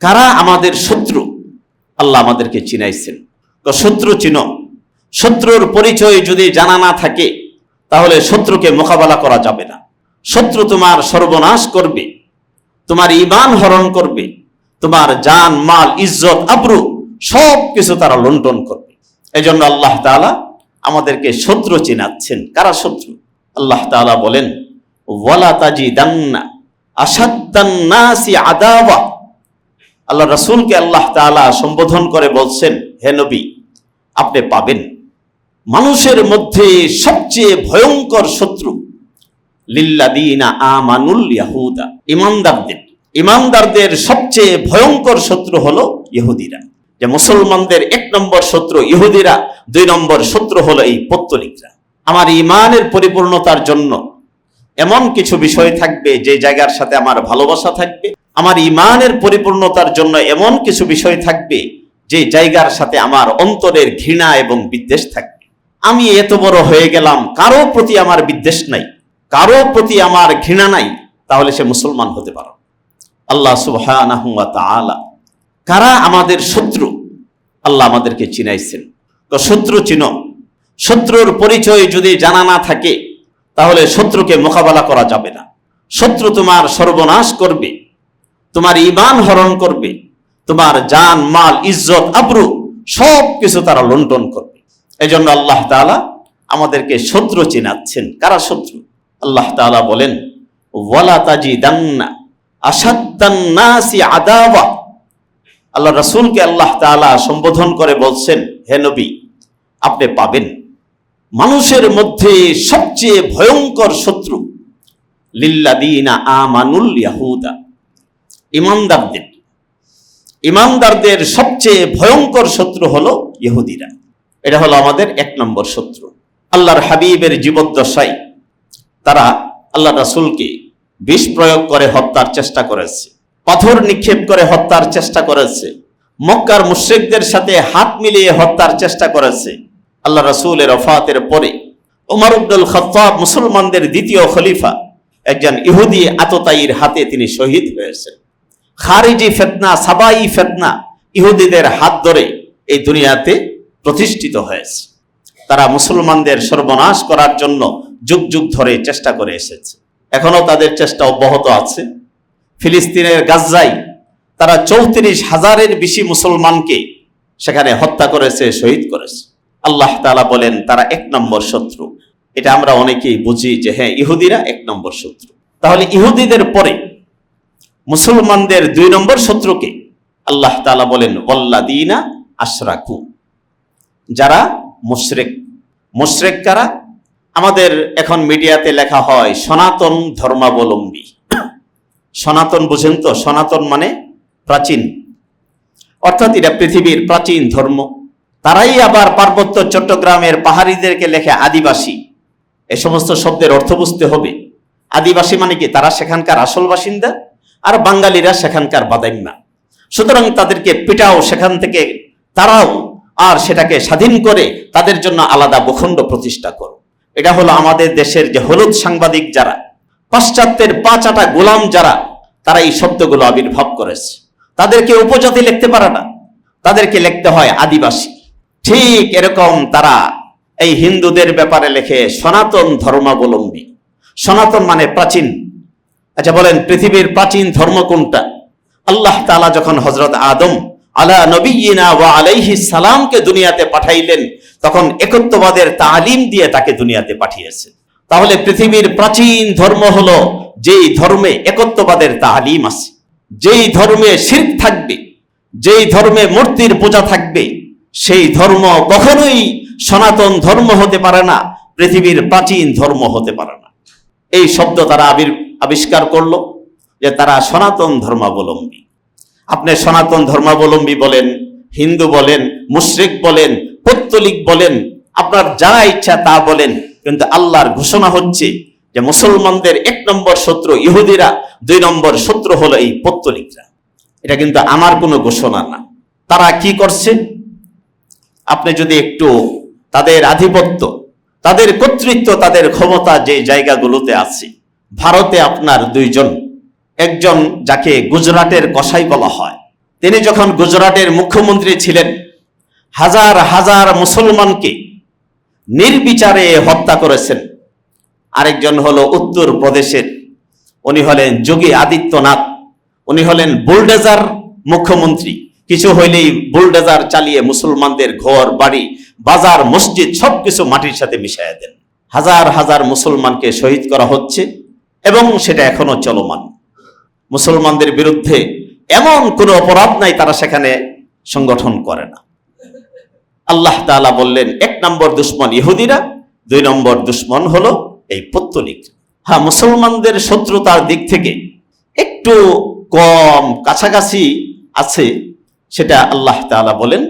কারা আমাদের শত্রু? আল্লাহ আমাদেরকে চিনাইছেন। তো শত্রু চিনো। শত্রুর পরিচয় যদি জানা না থাকে, তাহলে শত্রুকে মোকাবেলা করা যাবে না। শত্রু তোমার সর্বনাশ করবে, তোমার ইমান হরণ করবে, তোমার জান, মাল, ইজ্জত, আব্রু সব কিছু তারা লুণ্ঠন করবে। এই জন্য আল্লাহ তাআলা আমাদেরকে শত্রু চিনাচ্ছেন। কারা শত্রু? আল্লাহ তাআলা বলেন, ওয়ালা তাজিদান্না আসাদ্দান্নাসি আদাওয়া আল্লাহ রাসূলকে আল্লাহ তাআলা সম্বোধন করে বলছেন, হে নবী, আপনি পাবেন। মানুষের মধ্যে সবচেয়ে ভয়ঙ্কর শত্রু লিল্লাদিনা আমানুল ইয়াহুদা, ইমানদারদের। ইমানদারদের সবচেয়ে ভয়ঙ্কর শত্রু হলো ইহুদিরা। যে মুসলমানদের এক নম্বর শত্রু ইহুদিরা, দুই নম্বর শত্রু হলো এই পত্তলিকরা। আমার ইমানের পরিপূর্ণতার জন্য এমন কিছু বিষয় থাকবে যে জায়গার সাথে আমার ভালোবাসা থাকবে। আমার ইমানের পরিপূর্ণতার জন্য এমন কিছু বিষয় থাকবে যে জায়গার সাথে আমার অন্তরের ঘৃণা এবং বিদ্বেষ থাকবে। আমি এত বড় হয়ে গেলাম, কারও প্রতি আমার বিদ্বেষ নাই, কারও প্রতি আমার ঘৃণা নাই, তাহলে সে মুসলমান হতে পারো। আল্লাহ ওয়া কারা আমাদের শত্রু? আল্লাহ আমাদেরকে চিনাইছেন। তো শত্রু চিনো। শত্রুর পরিচয় যদি জানা না থাকে, তাহলে শত্রুকে মোকাবেলা করা যাবে না। শত্রু তোমার সর্বনাশ করবে। তোমার ইমান হরণ করবে, তোমার জান, মাল, ইজ্জত, আবরু সব কিছু তারা লুণ্ঠন করবে। এই জন্য আল্লাহ তাআলা আমাদেরকে শত্রু চিনাচ্ছেন। কারা শত্রু? আল্লাহ তাআলা বলেন, ওয়ালা তাজিদান্না আসাদ্দান্নাসি আদাওয়া। আল্লাহ রাসূলকে আল্লাহ তাআলা সম্বোধন করে বলছেন, হে নবী, আপনি পাবেন। মানুষের মধ্যে সবচেয়ে ভয়ঙ্কর শত্রু লিল্লাদিনা আমানুল ইয়াহুদা। ইমানদারদের ইমানদারদের সবচেয়ে ভয়ঙ্কর শত্রু হলো ইহুদিরা। এটা হলো আমাদের এক নম্বর শত্রু। আল্লাহর হাবিবের জীবদ্দশায় তারা আল্লাহ রাসুলকে বিষ প্রয়োগ করে হত্যার চেষ্টা করেছে, পাথর নিক্ষেপ করে হত্যার চেষ্টা করেছে, মক্কার মুশ্রিকদের সাথে হাত মিলিয়ে হত্যার চেষ্টা করেছে। আল্লাহ রাসূলের ওফাতের পরে ওমর আব্দুল খত্তাব মুসলমানদের দ্বিতীয় খলিফা, একজন ইহুদি আততায়ীর হাতে তিনি শহীদ হয়েছেন। খারিজি ফেতনা, সাবাই ফেতনা ইহুদিদের হাত ধরে এই দুনিয়াতে প্রতিষ্ঠিত হয়েছে। তারা মুসলমানদের সর্বনাশ করার জন্য যুগ যুগ ধরে চেষ্টা করে এসেছে। এখনও তাদের চেষ্টা অব্যাহত আছে। ফিলিস্তিনের গাজ্জাই তারা চৌত্রিশ হাজারের বেশি মুসলমানকে সেখানে হত্যা করেছে, শহীদ করেছে। আল্লাহ তালা বলেন, তারা এক নম্বর শত্রু। এটা আমরা অনেকেই বুঝি যে হ্যাঁ ইহুদিরা এক নম্বর শত্রু। তাহলে ইহুদিদের পরে মুসলমানদের দুই নম্বর শত্রুকে আল্লাহ তালা বলেন ওয়াল্লাদিনা আশরাকু। যারা মুশরেক মুশরেক কারা? আমাদের এখন মিডিয়াতে লেখা হয়, সনাতন ধর্মাবলম্বী। সনাতন বুঝেন তো, সনাতন মানে প্রাচীন। অর্থাৎ এটা পৃথিবীর প্রাচীন ধর্ম। তারাই আবার পার্বত্য চট্টগ্রামের পাহাড়িদেরকে লেখে আদিবাসী। এ সমস্ত শব্দের অর্থ বুঝতে হবে। আদিবাসী মানে কি? তারা সেখানকার আসল বাসিন্দা? আর বাঙালিরা সেখানকার বাদাইম্মা সুতরাং তাদেরকে পিটাও সেখান থেকে তারাও আর সেটাকে স্বাধীন করে তাদের জন্য আলাদা ভূখণ্ড প্রতিষ্ঠা করো। এটা হলো আমাদের দেশের যে হলুদ সাংবাদিক যারা, পাশ্চাত্যের পাঁচাটা গোলাম যারা, তারা এই শব্দগুলো আবির্ভাব করেছে। তাদেরকে উপজাতি লিখতে পারে না। তাদেরকে লিখতে হয় আদিবাসী। ঠিক এরকম তারা এই হিন্দুদের ব্যাপারে লেখে সনাতন ধর্মাবলম্বী। সনাতন মানে প্রাচীন। আচ্ছা বলেন, পৃথিবীর প্রাচীন ধর্ম কোনটা? আল্লাহ তালা যখন হজরত আদম আলা নবীনা ওয়া আলাইহি সালামকে দুনিয়াতে পাঠাইলেন, তখন একত্ববাদের তালিম দিয়ে তাকে দুনিয়াতে পাঠিয়েছেন। তাহলে পৃথিবীর প্রাচীন ধর্ম হলো যেই ধর্মে একত্ববাদের তালিম আছে, যেই ধর্মে শির্ক থাকবে, যেই ধর্মে মূর্তির পূজা থাকবে, সেই ধর্ম কখনোই সনাতন ধর্ম হতে পারে না, পৃথিবীর প্রাচীন ধর্ম হতে পারে না। এই শব্দ তারা আবির আবিষ্কার করল যে তারা সনাতন ধর্মাবলম্বী। আপনি সনাতন ধর্মাবলম্বী বলেন, হিন্দু বলেন, মুশরিক বলেন, পত্তলিক বলেন, আপনার যা ইচ্ছা তা বলেন, কিন্তু আল্লাহর ঘোষণা হচ্ছে যে মুসলমানদের এক নম্বর শত্রু ইহুদিরা, দুই নম্বর শত্রু হলো এই পত্তলিকরা। এটা কিন্তু আমার কোনো ঘোষণা না। তারা কি করছে? আপনি যদি একটু তাদের আধিপত্য, তাদের কর্তৃত্ব, তাদের ক্ষমতা যে জায়গাগুলোতে আছে ভারতে আপনার দুইজন। একজন যাকে গুজরাটের কসাই বলা হয়। তিনি যখন গুজরাটের মুখ্যমন্ত্রী ছিলেন, হাজার হাজার মুসলমানকে নির্বিচারে হত্যা করেছেন। আরেকজন হলো উত্তর প্রদেশের, উনি হলেন যোগী আদিত্যনাথ, উনি হলেন বুলডেজার মুখ্যমন্ত্রী। কিছু হইলেই বুলডেজার চালিয়ে মুসলমানদের ঘর, বাড়ি, বাজার, মসজিদ সবকিছু মাটির সাথে মিশাইয়া দেন। হাজার হাজার মুসলমানকে শহীদ করা হচ্ছে। এবং সেটা এখনও চলমান। মুসলমানদের বিরুদ্ধে এমন কোনো অপরাধ নাই তারা সেখানে সংগঠন করে না। আল্লাহ তাআলা বললেন, এক নম্বর দুশ্মন ইহুদিরা, দুই নম্বর দুশ্মন হলো এই পত্তলিক। হ্যাঁ মুসলমানদের শত্রুতার দিক থেকে একটু কম কাছাকাছি আছে, সেটা আল্লাহ তাআলা বলেন,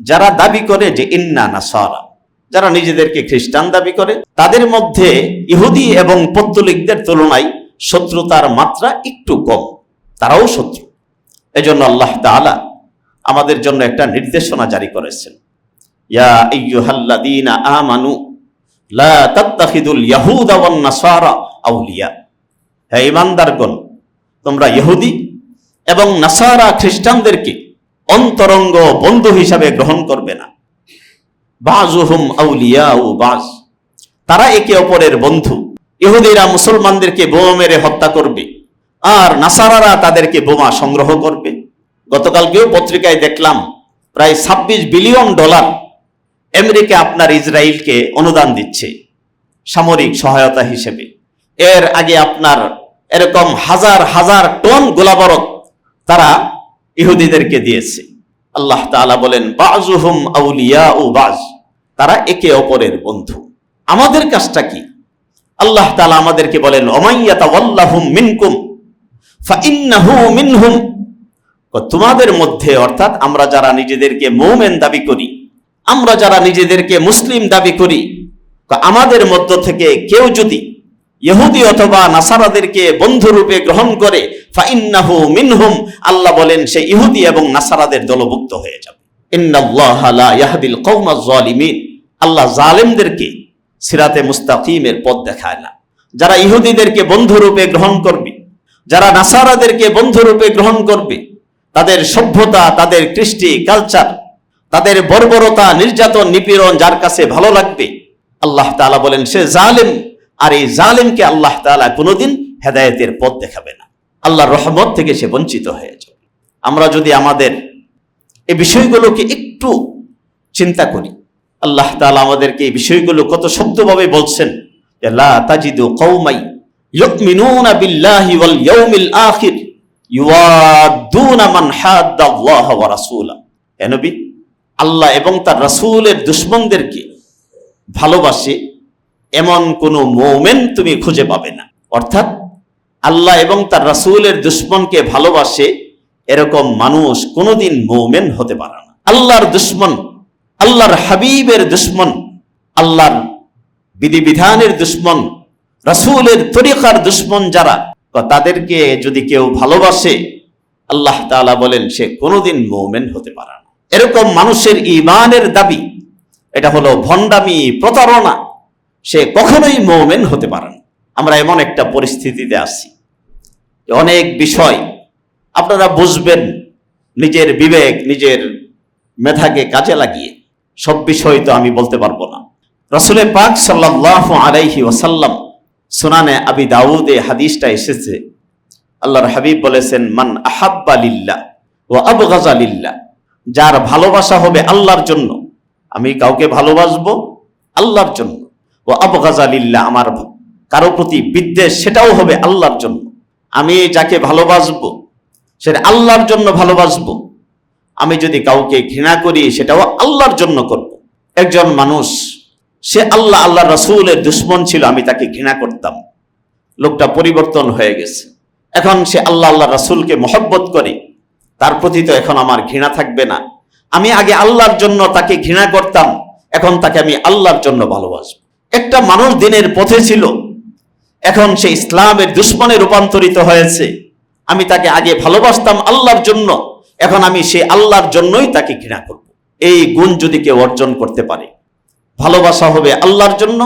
যারা দাবি করে যে ইন্না নাসারা যারা নিজেদেরকে খ্রিস্টান দাবি করে, তাদের মধ্যে ইহুদি এবং পত্তলিকদের তুলনায় শত্রুতার মাত্রা একটু কম। তারাও শত্রু। এজন্য আল্লাহ তাআলা আমাদের জন্য একটা নির্দেশনা জারি করেছেন। ইয়া লা নাসারা আউলিয়া। তোমরা ইহুদি এবং নাসারা খ্রিস্টানদেরকে অন্তরঙ্গ বন্ধু হিসাবে গ্রহণ করবে না। আউলিয়া তারা একে অপরের বন্ধু। ইহুদিরা মুসলমানদেরকে বোমা মেরে হত্যা করবে। আর নাসারারা তাদেরকে বোমা সংগ্রহ করবে। গতকালকেও পত্রিকায় দেখলাম, প্রায় ছাব্বিশ বিলিয়ন ডলার আমেরিকা আপনার ইসরায়েলকে অনুদান দিচ্ছে সামরিক সহায়তা হিসেবে। এর আগে আপনার এরকম হাজার হাজার টন গোলাবারত তারা ইহুদিদেরকে দিয়েছে। আল্লাহ তাআলা বলেন, বাজুহুম আউলিয়া ও বাজ। তারা একে অপরের বন্ধু। আমাদের কাজটা কি? আল্লাহ তাআলা আমাদেরকে বলেন মিনকুম মিনহুম। তোমাদের মধ্যে অর্থাৎ আমরা যারা নিজেদেরকে মৌমেন দাবি করি, আমরা যারা নিজেদেরকে মুসলিম দাবি করি আমাদের মধ্য থেকে কেউ যদি ইহুদি অথবা নাসারাদেরকে বন্ধুরূপে গ্রহণ করে, ফাইন্নাহু মিনহুম, আল্লাহ বলেন, সে ইহুদি এবং নাসারাদের দলভুক্ত হয়ে যাবে। আল্লাহ জালেমদেরকে সিরাতে মুস্তাকিমের পথ দেখায় না। যারা ইহুদিদেরকে বন্ধুরূপে গ্রহণ করবে, যারা নাসারাদেরকে বন্ধুরূপে গ্রহণ করবে, তাদের সভ্যতা, তাদের কৃষ্টি, কালচার, তাদের বর্বরতা, নির্যাতন, নিপীড়ন যার কাছে ভালো লাগবে, আল্লাহ তাআলা বলেন, সে জালেম আর এই জালেমকে আল্লাহ তালা কোনোদিন হেদায়েতের পথ দেখাবে না। আল্লাহর রহমত থেকে সে বঞ্চিত হয়ে যাবে। আমরা যদি আমাদের এই বিষয়গুলোকে একটু চিন্তা করি। আল্লাহ তাআলা আমাদেরকে এই বিষয়গুলো কত শব্দভাবে বলছেন লা তাজিদু ইউমিনুনা বিল্লাহি ওয়াল ইয়াউমিল আখির ইউয়াদুনা মান হাদ্দাল্লাহ ওয়া রাসূলা হে নবী, আল্লাহ এবং তার রাসূলের দুশমনদেরকে ভালোবাসে, এমন কোনো মোমেন তুমি খুঁজে পাবে না। অর্থাৎ আল্লাহ এবং তার রাসূলের দুশ্মনকে ভালোবাসে এরকম মানুষ কোনোদিন মৌমেন হতে পারে না। আল্লাহর দুশ্মন, আল্লাহর হাবিবের দুশ্মন, আল্লাহর বিধিবিধানের দুশ্মন, রাসূলের তরিকার দুশ্মন যারা, তাদেরকে যদি কেউ ভালোবাসে, আল্লাহ তাআলা বলেন সে কোনোদিন মৌমেন হতে পারে না। এরকম মানুষের ইমানের দাবি, এটা হলো ভণ্ডামি, প্রতারণা, সে কখনোই মৌমেন হতে পারে না। আমরা এমন একটা পরিস্থিতিতে আছি। অনেক বিষয় আপনারা বুঝবেন নিজের বিবেক, নিজের মেধাকে কাজে লাগিয়ে। সব বিষয় তো আমি বলতে পারব না। রসুলে পাক সাল্লাহ আলাইহি ওসাল্লাম সুনানে আবি দাউদে হাদিসটা এসেছে। আল্লাহর হাবিব বলেছেন, মান আহাব্বা লিল্লাহ ও আবগাজা লিল্লাহ। যার ভালোবাসা হবে আল্লাহর জন্য, আমি কাউকে ভালোবাসবো আল্লাহর জন্য। ও আবগাজা লিল্লাহ, আমার কারও প্রতি বিদ্বেষ, সেটাও হবে আল্লাহর জন্য। আমি যাকে ভালোবাসবো সেটা আল্লাহর জন্য ভালোবাসবো। আমি যদি কাউকে ঘৃণা করি, সেটাও আল্লাহর জন্য করব। একজন মানুষ, সে আল্লাহ আল্লাহ রসুলের দুশ্মন ছিল, আমি তাকে ঘৃণা করতাম। লোকটা পরিবর্তন হয়ে গেছে। এখন সে আল্লাহ আল্লাহ রসুলকে মহব্বত করে। তার প্রতি তো এখন আমার ঘৃণা থাকবে না। আমি আগে আল্লাহর জন্য তাকে ঘৃণা করতাম, এখন তাকে আমি আল্লাহর জন্য ভালোবাসবো। একটা মানুষ দিনের পথে ছিল। এখন সে ইসলামের দুশ্মনে রূপান্তরিত হয়েছে। আমি তাকে আগে ভালোবাসতাম আল্লাহর জন্য, এখন আমি সে আল্লাহর জন্যই তাকে ঘৃণা করব। এই গুণ যদি কেউ অর্জন করতে পারে, ভালোবাসা হবে আল্লাহর জন্য,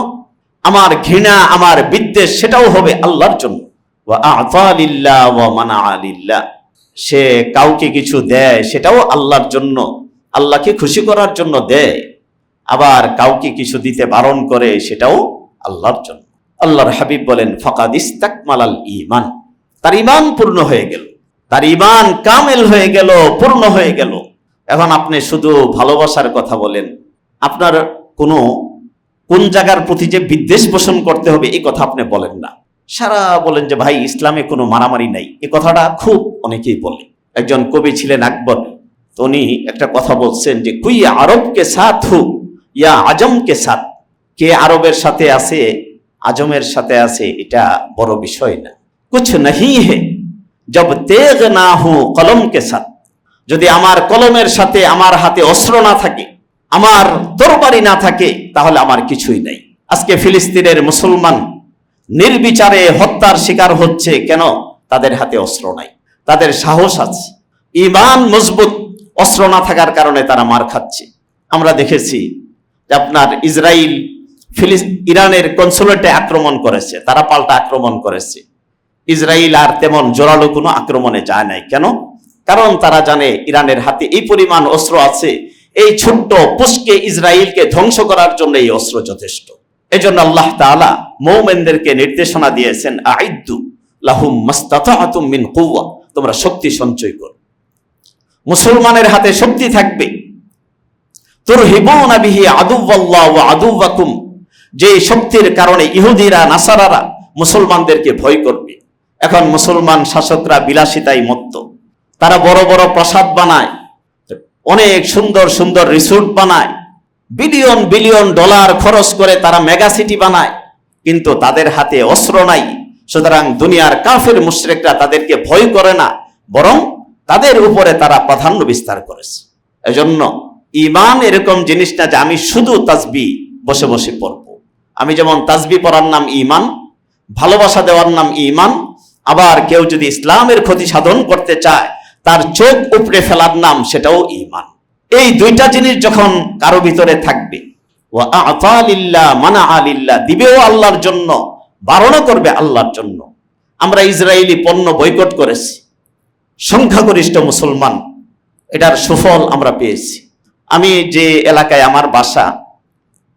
আমার ঘৃণা, আমার বিদ্বেষ সেটাও হবে আল্লাহর জন্য। সে কাউকে কিছু দেয় সেটাও আল্লাহর জন্য, আল্লাহকে খুশি করার জন্য দেয়। আবার কাউকে কিছু দিতে বারণ করে সেটাও আল্লাহর জন্য। আল্লাহর হাবিব বলেন, ফকাদ ইস্তাকমালাল ইমান তার ইমান পূর্ণ হয়ে গেল। তার ইমান কামেল হয়ে গেল, পূর্ণ হয়ে গেল। এখন আপনি শুধু ভালোবাসার কথা বলেন, আপনার কোনো, কোন জায়গার প্রতি যে বিদ্বেষ পোষণ করতে হবে, এই কথা আপনি বলেন না। সারা বলেন যে, ভাই, ইসলামে কোনো মারামারি নাই। এ কথাটা খুব অনেকেই বলে। একজন কবি ছিলেন আকবর, উনি একটা কথা বলছেন যে কুই আরবকে সাথ হু, ইয়া আজমকে সাথ। কে আরবের সাথে আছে, আজমের সাথে আছে, এটা বড় বিষয় না। কুছ নাহি হে জব তেজ না হু কলম কে সাথ যদি আমার কলমের সাথে আমার হাতে অস্ত্র না থাকে, আমার তরবারি না থাকে, তাহলে আমার কিছুই নাই। আজকে ফিলিস্তিনের মুসলমান নির্বিচারে হত্যার শিকার হচ্ছে কেন? তাদের হাতে অস্ত্র নাই, তাদের সাহস আছে। ইমান মজবুত, অস্ত্র না থাকার কারণে তারা মার খাচ্ছে। আমরা দেখেছি আপনার ইসরায়েল ফিলিস ইরানের কনসুলেটে আক্রমণ করেছে, তারা পাল্টা আক্রমণ করেছে। ইসরায়েল আর তেমন জোরালো কোনো আক্রমণে যায় নাই। কেন? কারণ তারা জানে ইরানের হাতে এই পরিমাণ অস্ত্র আছে। এই ছোট্ট পুষ্কে ইসরায়েলকে ধ্বংস করার জন্য এই অস্ত্র যথেষ্ট। এজন্য আল্লাহ তাআলা মৌমেনদেরকে নির্দেশনা দিয়েছেন, আইদ্দু লাহুম মাস্তাতাআতুম মিন কুওয়া তোমরা শক্তি সঞ্চয় করো। মুসলমানের হাতে শক্তি থাকবে। তুরহিবুনা বিহি আদুওয়াল্লাহ ওয়া আদুওয়াকুম, যে শক্তির কারণে ইহুদিরা, নাসারারা মুসলমানদেরকে ভয় করবে। এখন মুসলমান শাসকরা বিলাসিতায় মত্ত। তারা বড় বড় প্রাসাদ বানায়, অনেক সুন্দর সুন্দর রিসোর্ট বানায়, বিলিয়ন বিলিয়ন ডলার খরচ করে তারা মেগা সিটি বানায়, কিন্তু তাদের হাতে অস্ত্র নাই। সুতরাং দুনিয়ার কাফের মুশরিকরা তাদেরকে ভয় করে না, বরং তাদের উপরে তারা প্রাধান্য বিস্তার করেছে। এজন্য ইমান এরকম জিনিস না যে আমি শুধু তাজবি বসে বসে পড়ব। আমি যেমন তাজবি পড়ার নাম ইমান ভালোবাসা দেওয়ার নাম ইমান আবার কেউ যদি ইসলামের ক্ষতি সাধন করতে চায়, তার চোখ উপড়ে ফেলার নাম সেটাও ইমান এই দুইটা জিনিস যখন কারও ভিতরে থাকবে ও আতালিল্লাহ মানা আলিল্লাহ দিবেও আল্লাহর জন্য, বারণও করবে আল্লাহর জন্য। আমরা ইসরায়েলি পণ্য বয়কট করেছি। সংখ্যাগরিষ্ঠ মুসলমান, এটার সুফল আমরা পেয়েছি। আমি যে এলাকায় আমার বাসা,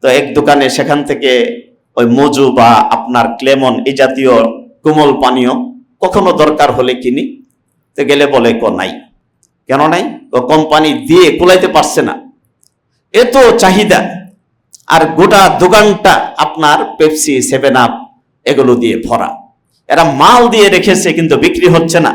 তো এক দোকানে সেখান থেকে ওই মজু বা আপনার ক্লেমন এই জাতীয় কোমল পানীয় কখনো দরকার হলে কিনি। তো গেলে বলে, ক, নাই। কেন নাই? কোম্পানি দিয়ে কুলাইতে পারছে না। এত চাহিদা, আর গোটা দোকানটা আপনার পেপসি, সেভেন আপ এগুলো দিয়ে ভরা। এরা মাল দিয়ে রেখেছে, কিন্তু বিক্রি হচ্ছে না।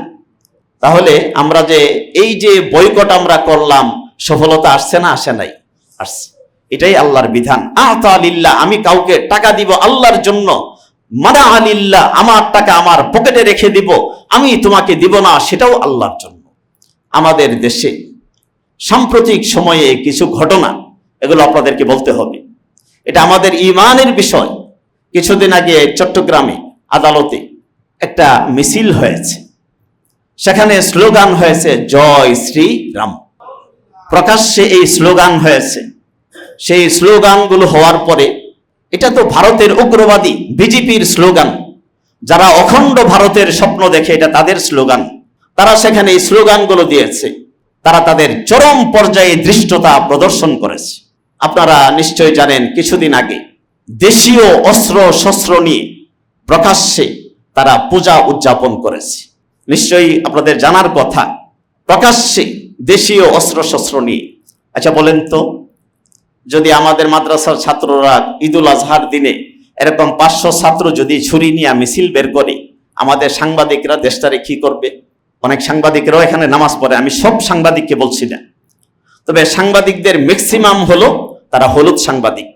তাহলে আমরা যে, এই যে বয়কট আমরা করলাম, সফলতা আসছে না, আসে নাই? আসছে। এটাই আল্লাহর বিধান। আলিল্লাহ আমি কাউকে টাকা দিব আল্লাহর জন্য মানা আলিল্লাহ আমার টাকা আমার পকেটে রেখে দিব, আমি তোমাকে দিব না, সেটাও আল্লাহর জন্য। আমাদের দেশে সাম্প্রতিক সময়ে কিছু ঘটনা, এগুলো আপনাদেরকে বলতে হবে। এটা আমাদের ইমানের বিষয়। কিছুদিন আগে চট্টগ্রামে আদালতে একটা মিছিল হয়েছে। সেখানে স্লোগান হয়েছে, জয় শ্রী রাম প্রকাশ্যে এই স্লোগান হয়েছে। সেই স্লোগানগুলো হওয়ার পরে এটা তো ভারতের উগ্রবাদী বিজেপির স্লোগান। যারা অখণ্ড ভারতের স্বপ্ন দেখে, এটা তাদের স্লোগান। তারা সেখানে এই স্লোগানগুলো দিয়েছে। তারা তাদের চরম পর্যায়ে দৃষ্টতা প্রদর্শন করেছে। আপনারা নিশ্চয় জানেন, কিছুদিন আগে দেশীয় অস্ত্র শস্ত্র নিয়ে প্রকাশ্যে তারা পূজা উদযাপন করেছে। নিশ্চয়ই আপনাদের জানার কথা, প্রকাশ্যে দেশীয় অস্ত্র শস্ত্র নিয়ে। আচ্ছা বলেন তো যদি আমাদের মাদ্রাসার ছাত্ররা ঈদুল আজহার দিনে এরকম পাঁচশো ছাত্র যদি ছুরি নিয়ে মিছিল বের করে, আমাদের সাংবাদিকরা দেশটারে কি করবে? অনেক সাংবাদিকরাও এখানে নামাজ পড়ে, আমি সব সাংবাদিককে বলছি না। তবে সাংবাদিকদের ম্যাক্সিমাম হলো তারা হলুদ সাংবাদিক।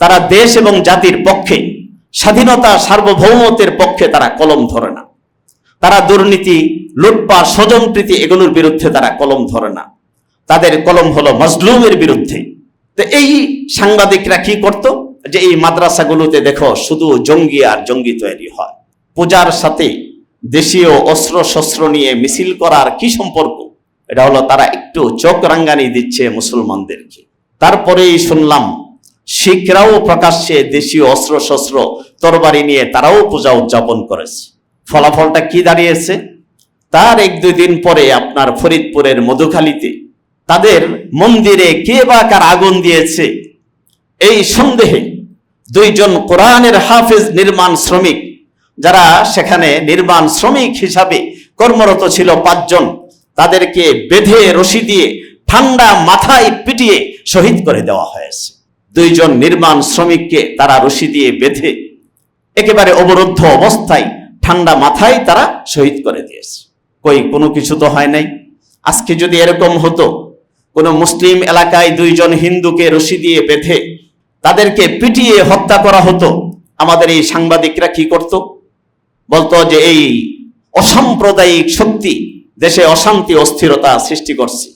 তারা দেশ এবং জাতির পক্ষে, স্বাধীনতা সার্বভৌমত্বের পক্ষে তারা কলম ধরে না। তারা দুর্নীতি, লুটপাট স্বজনপ্রীতি এগুলোর বিরুদ্ধে তারা কলম ধরে না। তাদের কলম হলো মজলুমের বিরুদ্ধে। তো এই সাংবাদিকরা কি করত? যে এই মাদ্রাসাগুলোতে দেখো শুধু জঙ্গি আর জঙ্গি তৈরি হয়। পূজার সাথে দেশীয় অস্ত্র শস্ত্র নিয়ে মিছিল করার কি সম্পর্ক? এটা হলো তারা একটু চোখ রাঙ্গানি দিচ্ছে মুসলমানদেরকে। তারপরেই শুনলাম, শিখরাও প্রকাশ্যে দেশীয় অস্ত্র শস্ত্র তরবারি নিয়ে তারাও পূজা উদযাপন করেছে। ফলাফলটা কি দাঁড়িয়েছে? তার এক দুই দিন পরে আপনার ফরিদপুরের মধুখালীতে তাদের মন্দিরে কে বা কার আগুন দিয়েছে? এই সন্দেহে দুইজন কোরআনের হাফেজ নির্মাণ শ্রমিক, যারা সেখানে নির্মাণ শ্রমিক হিসাবে কর্মরত ছিল পাঁচজন, তাদেরকে বেঁধে রশি দিয়ে ঠান্ডা মাথায় পিটিয়ে শহীদ করে দেওয়া হয়েছে। দুইজন নির্মাণ শ্রমিককে তারা রশি দিয়ে বেঁধে একেবারে অবরুদ্ধ অবস্থায় ঠান্ডা মাথায় তারা শহীদ করে দিয়েছে। কই, কোনো কিছু তো হয় নাই? আজকে যদি এরকম হতো কোনো মুসলিম এলাকায় দুইজন হিন্দুকে রশি দিয়ে বেঁধে তাদেরকে পিটিয়ে হত্যা করা হতো। আমাদের এই সাংবাদিকরা কি করত? বলতো যে এই অসাম্প্রদায়িক শক্তি দেশে অশান্তি, অস্থিরতা সৃষ্টি করছে।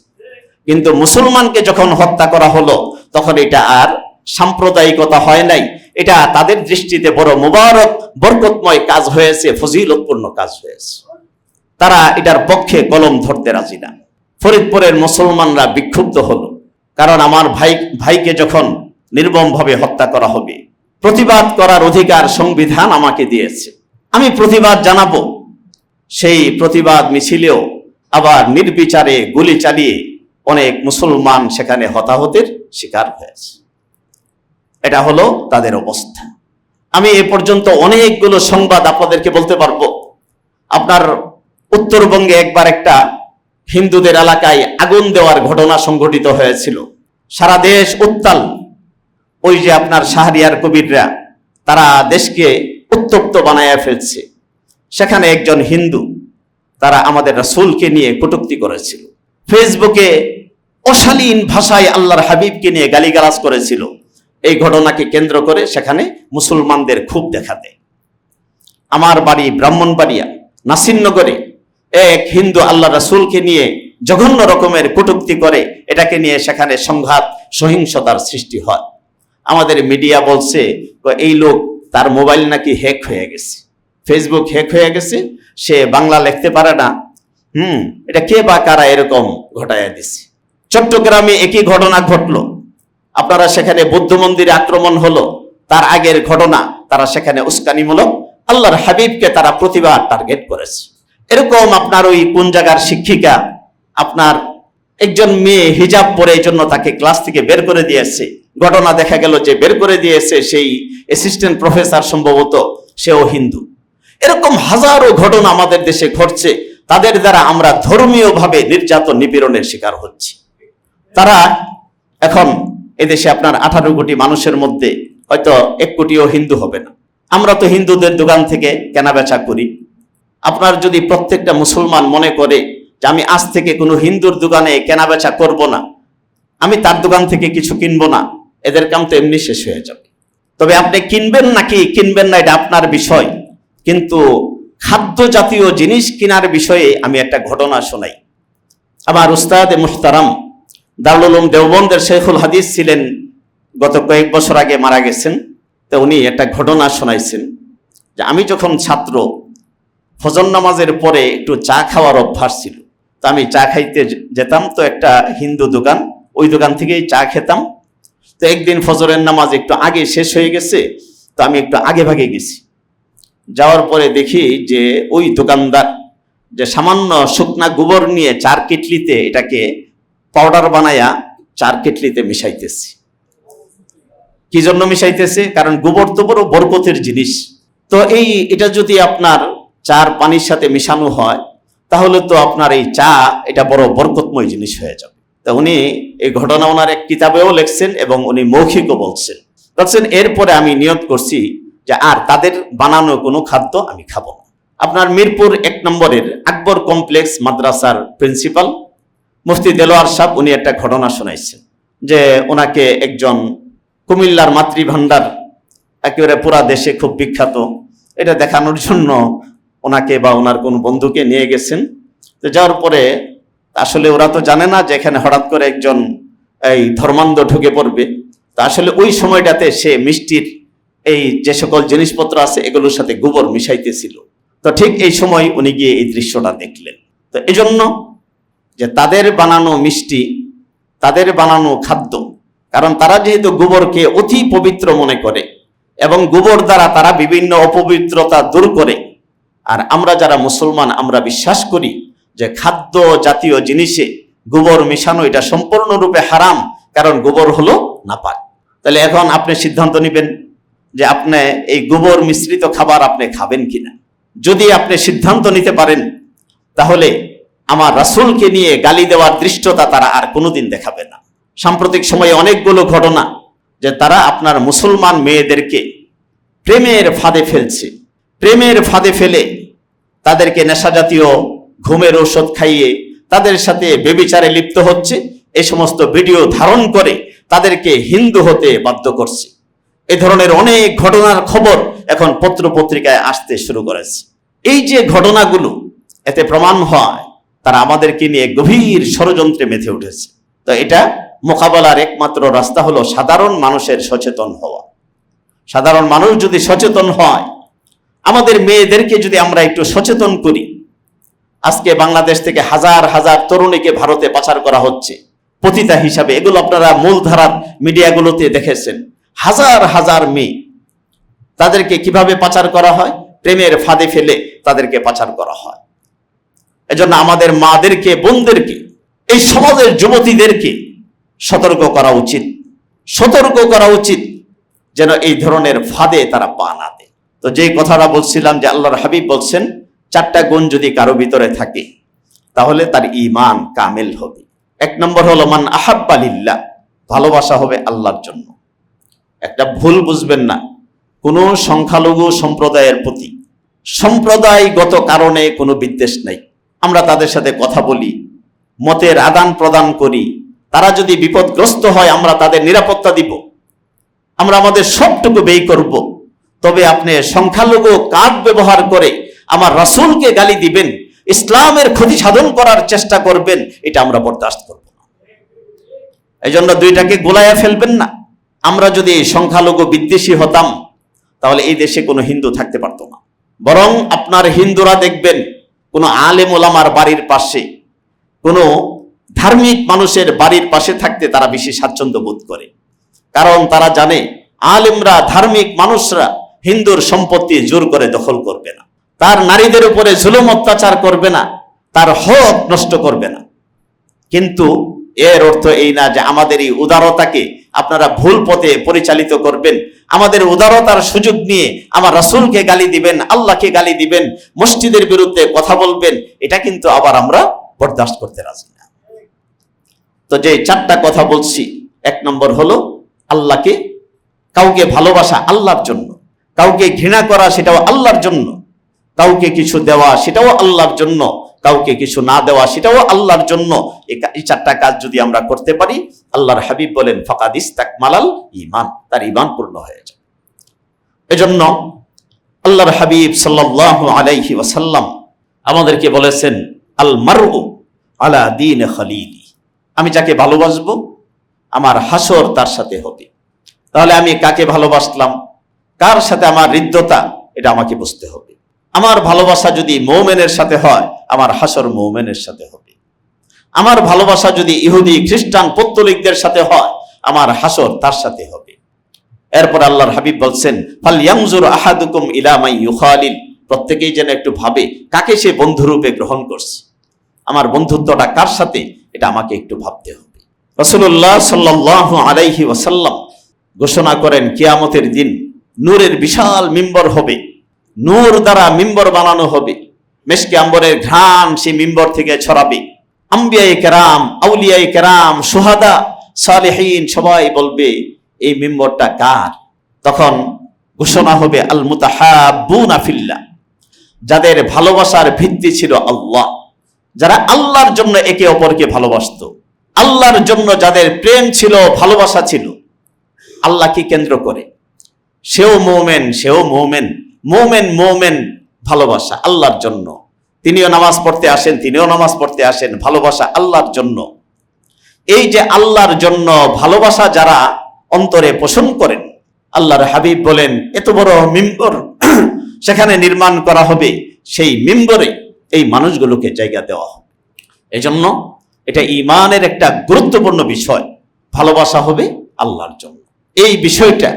কিন্তু মুসলমানকে যখন হত্যা করা হলো, তখন এটা আর সাম্প্রদায়িকতা হয় নাই। এটা তাদের দৃষ্টিতে বড় মুবারক, বরকতময় কাজ হয়েছে, ফজিলতপূর্ণ কাজ হয়েছে। তারা এটার পক্ষে কলম ধরতে রাজি না। ফরিদপুরের মুসলমানরা বিক্ষুব্ধ হলো, কারণ আমার ভাই, ভাইকে যখন নির্মমভাবে হত্যা করা হবে, প্রতিবাদ করার অধিকার সংবিধান আমাকে দিয়েছে। আমি প্রতিবাদ জানাব। সেই প্রতিবাদ মিছিলেও আবার নির্বিচারে গুলি চালিয়ে অনেক মুসলমান সেখানে হতাহতের শিকার হয়েছে। এটা হলো তাদের অবস্থা। আমি এ পর্যন্ত অনেকগুলো সংবাদ আপনাদেরকে বলতে পারব। আপনার উত্তরবঙ্গে একবার একটা হিন্দুদের এলাকায় আগুন দেওয়ার ঘটনা সংঘটিত হয়েছিল। সারা দেশ উত্তাল। ওই যে আপনার শাহরিয়ার কবিররা, তারা দেশকে উত্তপ্ত বানায় ফেলছে। সেখানে একজন হিন্দু, তারা আমাদের রাসূলকে নিয়ে কটুক্তি করেছিল। ফেসবুকে অশালীন ভাষায় আল্লাহর হাবিবকে নিয়ে গালিগালাজ করেছিল। এই ঘটনাকে কেন্দ্র করে সেখানে মুসলমানদের খুব দেখা দেয় আমার বাড়ি ব্রাহ্মণবাড়িয়া, নাসিরনগরে এক হিন্দু আল্লাহ রাসুলকে নিয়ে জঘন্য রকমের কটুক্তি করে, এটাকে নিয়ে সেখানে সংঘাত, সহিংসতার সৃষ্টি হয়। আমাদের মিডিয়া বলছে এই লোক তার মোবাইল নাকি হ্যাক হয়ে গেছে। ফেসবুক হ্যাক হয়ে গেছে, সে বাংলা লিখতে পারে না। হুম, এটা কে বা কারা এরকম ঘটায় দিছে? চট্টগ্রামে একই ঘটনা ঘটলো। আপনারা সেখানে বৌদ্ধ মন্দিরে আক্রমণ হলো। তার আগের ঘটনা তারা সেখানে উস্কানিমূলক আল্লাহর হাবিবকে তারা প্রতিবাদ টার্গেট করেছে। এরকম আপনার ওই কোন জায়গার শিক্ষিকা, আপনার একজন মেয়ে হিজাব পরে এই জন্য তাকে ক্লাস থেকে বের করে দিয়েছে ঘটনা দেখা গেল যে বের করে দিয়েছে সেই অ্যাসিস্ট্যান্ট প্রফেসর সম্ভবত, সেও হিন্দু। এরকম হাজারো ঘটনা আমাদের দেশে ঘটছে, তাদের দ্বারা আমরা ধর্মীয়ভাবে নির্যাতন নিপীড়নের শিকার হচ্ছি। তারা এখন এদেশে আপনার আঠারো কোটি মানুষের মধ্যে হয়তো এক কোটিও হিন্দু হবে না। আমরা তো হিন্দুদের দোকান থেকে কেনা বেচা করি। আপনার যদি প্রত্যেকটা মুসলমান মনে করে যে আমি আজ থেকে কোনো হিন্দুর দোকানে কেনা বেচা করব না, আমি তার দোকান থেকে কিছু কিনবো না, এদের কাম তো এমনি শেষ হয়ে যাবে। তবে আপনি কিনবেন নাকি কিনবেন না, এটা আপনার বিষয়। কিন্তু খাদ্য জাতীয় জিনিস কেনার বিষয়ে আমি একটা ঘটনা শোনাই। আমার উস্তাদ মুহতারাম দারুল উলুম দেওবন্দের শেখুল হাদিস ছিলেন, গত কয়েক বছর আগে মারা গেছেন। তো উনি একটা ঘটনা শোনাইছেন যে আমি যখন ছাত্র ফজর নামাজের পরে একটু চা খাওয়ার অভ্যাস ছিল। তো আমি চা খাইতে যেতাম তো একটা হিন্দু দোকান, ওই দোকান থেকেই চা খেতাম। তো একদিন ফজরের নামাজ একটু আগে শেষ হয়ে গেছে, তো আমি একটু আগে ভাগে গেছি। যাওয়ার পরে দেখি যে ওই দোকানদার যে সামান্য শুকনা গোবর নিয়ে চার কেটলিতে এটাকে পাউডার বানায়া চার কেটলিতে মিশাইতেছি। কি জন্য মিশাইতেছে? কারণ গোবর তো বড় বরকতের জিনিস। তো এই এটা যদি আপনার চার পানির সাথে মিশানো হয়, তাহলে তো আপনার এই চা, এটা বড় বরকতময় জিনিস হয়ে যাবে। তা উনি এই ঘটনা ওনার এক কিতাবেও লেখছেন এবং উনি মৌখিকও বলছেন। বলছেন, এরপরে আমি নিয়ত করছি যে আর তাদের বানানো কোনো খাদ্য আমি খাব না। আপনার মিরপুর এক নম্বরের আকবর কমপ্লেক্স মাদ্রাসার প্রিন্সিপাল, মুফতি দেলোয়ার সাহেব, উনি একটা ঘটনা শোনাইছেন যে ওনাকে একজন কুমিল্লার মাতৃভাণ্ডার, একেবারে পুরা দেশে খুব বিখ্যাত। এটা দেখানোর জন্য ওনাকে বা ওনার কোন বন্ধুকে নিয়ে গেছেন। তো যাওয়ার পরে আসলে ওরা তো জানে না যে এখানে হঠাৎ করে একজন এই ধর্মান্ধ ঢুকে পড়বে। তো আসলে ওই সময়টাতে সে মিষ্টির এই যে সকল জিনিসপত্র আছে, এগুলোর সাথে গোবর মিশাইতেছিল। তো ঠিক এই সময় উনি গিয়ে এই দৃশ্যটা দেখলেন। তো এজন্য যে তাদের বানানো মিষ্টি, তাদের বানানো খাদ্য, কারণ তারা যেহেতু গোবরকে অতি পবিত্র মনে করে, এবং গোবর দ্বারা তারা বিভিন্ন অপবিত্রতা দূর করে আর আমরা যারা মুসলমান, আমরা বিশ্বাস করি যে খাদ্য জাতীয় জিনিসে গোবর মিশানো এটা সম্পূর্ণরূপে হারাম, কারণ গোবর হলো নাপাক। তাহলে এখন আপনি সিদ্ধান্ত নেবেন যে আপনি এই গোবর মিশ্রিত খাবার আপনি খাবেন কিনা। যদি আপনি সিদ্ধান্ত নিতে পারেন, তাহলে আমার রাসূলকে নিয়ে গালি দেওয়ার দৃষ্টতা তারা আর কোনোদিন দেখাবে না। সাম্প্রতিক সময়ে অনেকগুলো ঘটনা যে তারা আপনার মুসলমান মেয়েদেরকে প্রেমের ফাঁদে ফেলছে। প্রেমের ফাঁদে ফেলে তাদেরকে নেশাজাতীয় ঘুমের ঔষধ খাইয়ে তাদের সাথে বেবিচারে লিপ্ত হচ্ছে এই সমস্ত ভিডিও ধারণ করে তাদেরকে হিন্দু হতে বাধ্য করছে। এই ধরনের অনেক ঘটনার খবর এখন পত্র পত্রিকায় আসতে শুরু করেছে। এই যে ঘটনাগুলো, এতে প্রমাণ হয় তারা আমাদেরকে নিয়ে গভীর ষড়যন্ত্রে মেতে উঠেছে। তো এটা মোকাবেলার একমাত্র রাস্তা হলো সাধারণ মানুষের সচেতন হওয়া। সাধারণ মানুষ যদি সচেতন হয় আমাদের মেয়েদেরকে যদি আমরা একটু সচেতন করি, আজকে বাংলাদেশ থেকে হাজার হাজার তরুণীকে ভারতে পাচার করা হচ্ছে। পতিতা হিসাবে এগুলো আপনারা মূলধারার মিডিয়াগুলোতে দেখেছেন। হাজার হাজার মেয়ে তাদেরকে কীভাবে পাচার করা হয়? প্রেমের ফাঁদে ফেলে তাদেরকে পাচার করা হয়। এজন্য আমাদের মাদেরকে, বোনদেরকে, এই সমাজের যুবতীদেরকে সতর্ক করা উচিত। সতর্ক করা উচিত যেন এই ধরনের ফাঁদে তারা পা না দেয়। তো যে কথাটা বলছিলাম যে আল্লাহর হাবিব বলছেন, চারটা গুণ যদি কারও ভিতরে থাকে, তাহলে তার ইমান কামেল হবে। এক নম্বর হলো, মান আহাব্বালিল্লাহ ভালোবাসা হবে আল্লাহর জন্য। একটা ভুল বুঝবেন না। কোনো সংখ্যালঘু সম্প্রদায়ের প্রতি সম্প্রদায়গত কারণে কোনো বিদ্বেষ নাই। আমরা তাদের সাথে কথা বলি, মতের আদান প্রদান করি। তারা যদি বিপদগ্রস্ত হয়, আমরা তাদের নিরাপত্তা দিব। আমরা আমাদের সবটুকু ব্যয় করব। তবে আপনি সংখ্যালঘু কার্ড ব্যবহার করে আমার রাসূলকে গালি দিবেন, ইসলামের ক্ষতি সাধন করার চেষ্টা করবেন, এটা আমরা বরদাস্ত করব না। এই জন্য দুইটাকে গোলায়া ফেলবেন না। আমরা যদি সংখ্যালঘু বিদ্বেষী হতাম, তাহলে এই দেশে কোনো হিন্দু থাকতে পারতো না। বরং আপনার হিন্দুরা দেখবেন, কোনো আলেম ওলামার বাড়ির পাশে, কোনো ধার্মিক মানুষের বাড়ির পাশে থাকতে তারা বেশি স্বাচ্ছন্দ্য বোধ করে। কারণ তারা জানে, আলেমরা, ধার্মিক মানুষরা হিন্দুর সম্পত্তি জোর করে দখল করবে না। তার নারীদের উপরে জুলুম অত্যাচার করবে না, তার হক নষ্ট করবে না। কিন্তু এর অর্থ এই না যে আমাদের এই উদারতাকে আপনারা ভুল পথে পরিচালিত করবেন, আমাদের উদারতার সুযোগ নিয়ে আমার রাসূলকে গালি দিবেন, আল্লাহকে গালি দিবেন, মসজিদের বিরুদ্ধে কথা বলবেন, এটা কিন্তু আবার আমরা বরদাস্ত করতে রাজি না। তো যে চারটা কথা বলছি, এক নম্বর হলো আল্লাহকে, কাউকে ভালোবাসা আল্লাহর জন্য। কাউকে ঘৃণা করা সেটাও আল্লাহর জন্য। কাউকে কিছু দেওয়া সেটাও আল্লাহর জন্য। কাউকে কিছু না দেওয়া সেটাও আল্লাহর জন্য। এই চারটা কাজ যদি আমরা করতে পারি, আল্লাহর হাবিব বলেন ফাকাদিস মালাল ইমান তার ইমান পূর্ণ হয়ে যায়। এজন্য আল্লাহর হাবিব সাল্লাল্লাহু আলাইহি ওয়াসাল্লাম আমাদেরকে বলেছেন আল মারউ আলা দিন খালিলি আমি যাকে ভালোবাসবো, আমার হাসর তার সাথে হবে। তাহলে আমি কাকে ভালোবাসলাম? কার সাথে আমার হৃদ্যতা, এটা আমাকে বুঝতে হবে। আমার ভালোবাসা যদি মৌমেনের সাথে হয়, আমার হাসর মৌমেনের সাথে হবে। আমার ভালোবাসা যদি ইহুদি, খ্রিস্টান, পত্তলিকদের সাথে হয়, আমার হাসর তার সাথে হবে। এরপর আল্লাহর হাবিব বলছেন, ফাল ইয়ামজুর আহাদুকুম ইলা মাই ইউখালিল। প্রত্যেকেই যেন একটু ভাবে, কাকে সে বন্ধুরূপে গ্রহণ করছে। আমার বন্ধুত্বটা কার সাথে, এটা আমাকে একটু ভাবতে হবে। রসুল্লাহ সাল্লাহ আলাইহি ওয়াসাল্লাম ঘোষণা করেন, কিয়ামতের দিন নূরের বিশাল মিম্বর হবে। নূর দ্বারা মিম্বর বানানো হবে। মেশকে আম্বরের ঘ্রাণ সেই মিম্বর থেকে ছড়াবে। আম্বিয়াই কেরাম আউলিয়াই কেরাম, সুহাদা, সালেহীন সবাই বলবে, এই মিম্বরটা কার? তখন ঘোষণা হবে আল মুতাহাবুনা ফিল্লাহ। যাদের ভালোবাসার ভিত্তি ছিল আল্লাহ। যারা আল্লাহর জন্য একে অপরকে ভালোবাসতো। আল্লাহর জন্য যাদের প্রেম ছিল, ভালোবাসা ছিল, আল্লাহকে কেন্দ্র করে। সেও মৌমেন সেও মৌমেন মৌমেন মৌমেন ভালোবাসা আল্লাহর জন্য। তিনিও নামাজ পড়তে আসেন, তিনিও নামাজ পড়তে আসেন, ভালোবাসা আল্লাহর জন্য। এই যে আল্লাহর জন্য ভালোবাসা যারা অন্তরে পোষণ করেন, আল্লাহর হাবিব বলেন, এত বড় মিম্বর সেখানে নির্মাণ করা হবে, সেই মিম্বরে এই মানুষগুলোকে জায়গা দেওয়া হবে। এজন্য এটা ইমানের একটা গুরুত্বপূর্ণ বিষয়, ভালোবাসা হবে আল্লাহর জন্য। এই বিষয়টা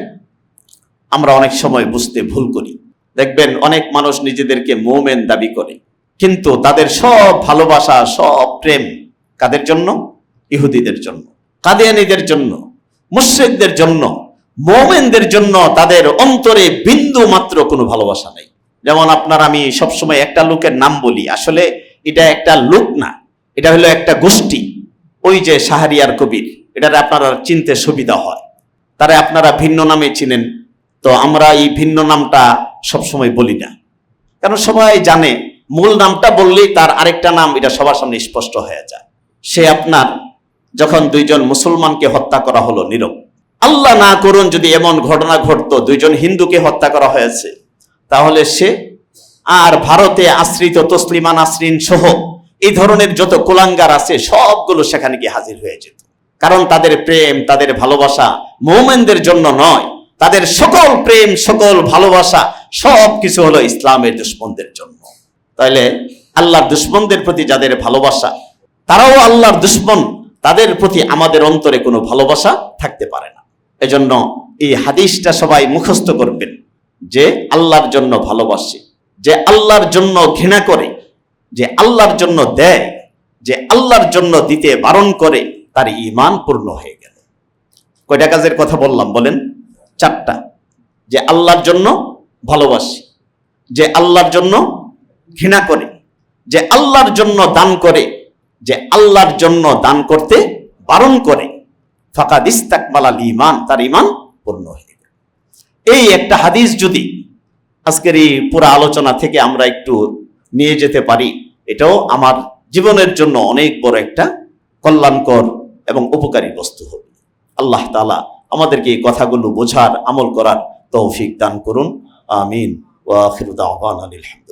আমরা অনেক সময় বুঝতে ভুল করি। দেখবেন অনেক মানুষ নিজেদেরকে মোমেন দাবি করে। কিন্তু তাদের সব ভালোবাসা, সব প্রেম কাদের জন্য? ইহুদিদের জন্য, কাদিয়ানিদের জন্য, মুশ্রিকদের জন্য, মোমেনদের জন্য তাদের অন্তরে বিন্দু মাত্র কোনো ভালোবাসা নেই। যেমন আপনার আমি সবসময় একটা লোকের নাম বলি, আসলে এটা একটা লোক না, এটা হলো একটা গোষ্ঠী। ওই যে সাহারিয়ার কবির এটা আপনারা চিনতে সুবিধা হয়। তারা আপনারা ভিন্ন নামে চিনেন। তো আমরা এই ভিন্ন নামটা সবসময় বলি না। কারণ সবাই জানে, মূল নামটা বললেই তার আরেকটা নাম এটা সবার সামনে স্পষ্ট হয়ে যায়। সে আপনার যখন দুইজন মুসলমানকে হত্যা করা হলো নীরব। আল্লাহ না করুন যদি এমন ঘটনা ঘটতো, দুইজন হিন্দুকে হত্যা করা হয়েছে, তাহলে সে আর ভারতে আশ্রিত তসলিমান আশ্রিন সহ এই ধরনের যত কুলাঙ্গার আছে, সবগুলো সেখানে গিয়ে হাজির হয়ে যেত। কারণ তাদের প্রেম, তাদের ভালোবাসা মৌমেনদের জন্য নয়। তাদের সকল প্রেম, সকল ভালোবাসা সব কিছু হলো ইসলামের দুশ্মনদের জন্য। তাইলে আল্লাহর দুশ্মনদের প্রতি যাদের ভালোবাসা, তারাও আল্লাহর দুশ্মন, তাদের প্রতি আমাদের অন্তরে কোনো ভালোবাসা থাকতে পারে না। এজন্য এই হাদিসটা সবাই মুখস্থ করবেন যে আল্লাহর জন্য ভালোবাসে, যে আল্লাহর জন্য ঘৃণা করে, যে আল্লাহর জন্য দেয়, যে আল্লাহর জন্য দিতে বারণ করে, তার ইমান পূর্ণ হয়ে গেল। কয়টা কাজের কথা বললাম বলেন? চারটা। যে আল্লাহর জন্য ভালোবাসি, যে আল্লাহর জন্য ঘৃণা করে, যে আল্লাহর জন্য দান করে, যে আল্লাহর জন্য দান করতে বারণ করে। ফাঁকা দিস্তাকমালাল ইমান তার ইমান পূর্ণ হয়ে গেল। এই একটা হাদিস যদি আজকের এই পুরো আলোচনা থেকে আমরা একটু নিয়ে যেতে পারি, এটাও আমার জীবনের জন্য অনেক বড় একটা কল্যাণকর এবং উপকারী বস্তু হবে। আল্লাহ তালা আমাদেরকে এই কথাগুলো বোঝার আমল করার তৌফিক দান করুন। আমিন। ওয়া আখিরু দাওয়ানা আলহামদুলিল্লাহ